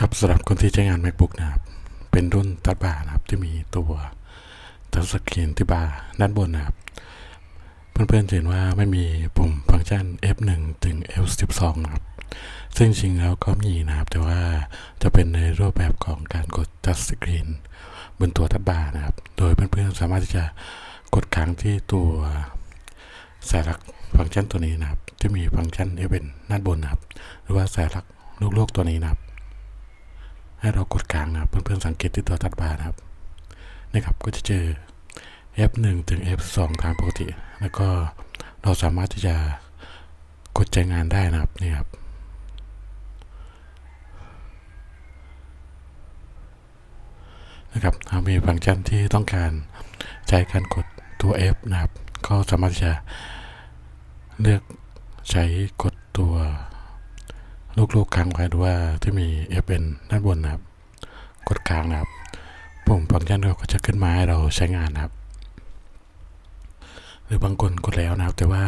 ครับสำหรับคนที่ใช้งาน macbook นะครับ เป็นรุ่นตัดบาร์นะครับ ที่มีตัวทัชสกรีนที่บาร์ด้านบนนะครับ เพื่อนๆเห็นว่าไม่มีปุ่มฟังก์ชัน F1 ถึง F12 นะครับ ซึ่งจริงแล้วก็มีนะครับ แต่ว่าจะเป็นในรูปแบบของการกดทัชสกรีนบนตัวทัดบาร์นะครับ โดยเพื่อนๆสามารถที่จะกดค้างที่ตัวสายลักฟังก์ชันตัวนี้นะครับ ที่มีฟังก์ชัน F1 ด้านบนนะครับ หรือว่าสายลักลูกๆตัวนี้นะครับ ให้เรากดกลางนะครับ เพื่อนๆสังเกตที่ตัวทัดบาร์นะครับนี่ครับ ก็จะเจอ F1 ถึง F2 ตามปกติ แล้วก็เราสามารถที่จะกดใช้งานได้นะครับนี่ครับนะครับหากมีฟังก์ชันที่ต้องการใช้การกดตัว F นะครับ ก็สามารถจะเลือกใช้กดตัว ลูกๆกลางไว้หรือว่าที่มี FN ด้านบนนะครับ กดกลางนะครับ ปุ่มฟังก์ชันเราก็จะขึ้นมาให้เราใช้งานนะครับ หรือบางคนกดแล้วนะครับ แต่ว่า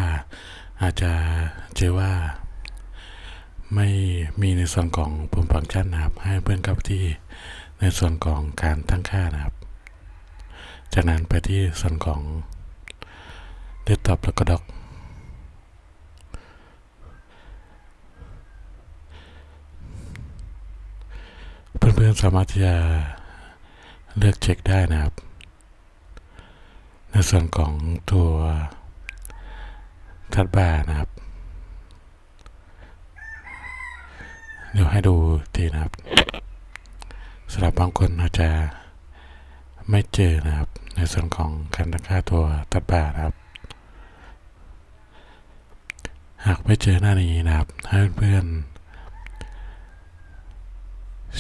อาจจะเจอว่าไม่มีในส่วนของปุ่มฟังก์ชันนะครับ ให้เพื่อนเข้าไปที่ในส่วนของการตั้งค่านะครับ จากนั้นไปที่ส่วนของเดสก์ท็อปแล้วก็ด็อก เพื่อนๆสามารถที่จะเลือกเช็คได้นะครับ ในส่วนของตัวทัดบาร์นะครับ เดี๋ยวให้ดูทีนะครับสำหรับบางคนอาจจะไม่เจอนะครับ ในส่วนของการตั้งค่าตัวทัดบาร์นะครับ หากไม่เจอหน้านี้นะครับ ให้เพื่อนๆ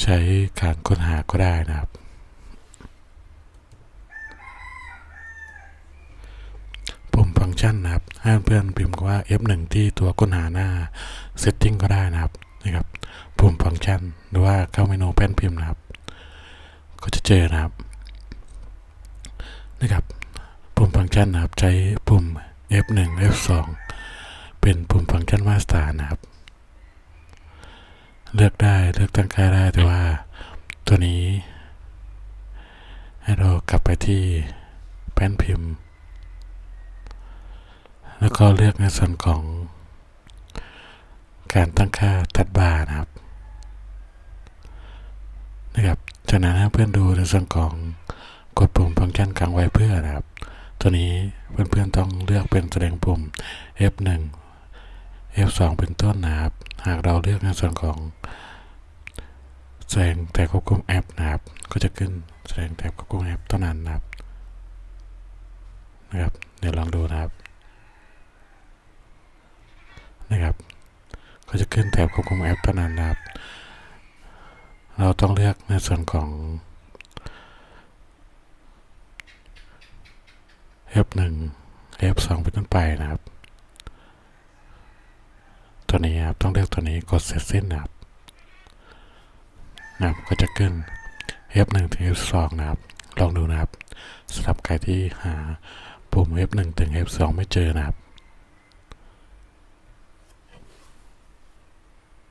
ใช้การค้นหาก็ได้นะครับ ปุ่มฟังก์ชันนะครับให้เพื่อนพิมพ์ว่า F1 ที่ตัวค้นหาหน้า Setting ก็ได้นะครับนะครับ ปุ่มฟังก์ชันหรือว่าเข้าเมนูแป้นพิมพ์นะครับ ก็จะเจอนะครับนะครับ ปุ่มฟังก์ชันนะครับใช้ปุ่ม F1 F2 เป็นปุ่มฟังก์ชันมาสเตอร์นะครับ เลือกได้เลือกตั้งค่าได้แต่ว่าตัวนี้ ให้เรากลับไปที่แป้นพิมพ์ แล้วก็เลือกในส่วนของการตั้งค่าตัดบาร์นะครับนะครับจากนั้นให้เพื่อนดูในส่วนของกดปุ่มฟังก์ชันกลางไว้เพื่อนะครับ ตัวนี้เพื่อนๆต้องเลือกเป็นแสดงปุ่ม F1 F2 เป็นต้นนะครับ หากเราเลือกในส่วนของแสดงแต่ควบคุมแอปนะครับ ก็จะขึ้นแสดงแต่ควบคุมแอปเท่านั้นนะครับนะครับ เดี๋ยวลองดูนะครับ นะครับ ก็จะขึ้นแถบควบคุมแอปเท่านั้นนะครับ เราต้องเลือกในส่วนของ F1 F2 เป็นต้นไปนะครับ ตัวนี้ครับต้องเลือกตัวนี้กดเสร็จสิ้นนะครับนะครับก็จะขึ้น F1 ถึง F2 นะครับลองดูนะครับสำหรับใครที่หาปุ่ม F1 ถึง F2 ไม่เจอนะครับ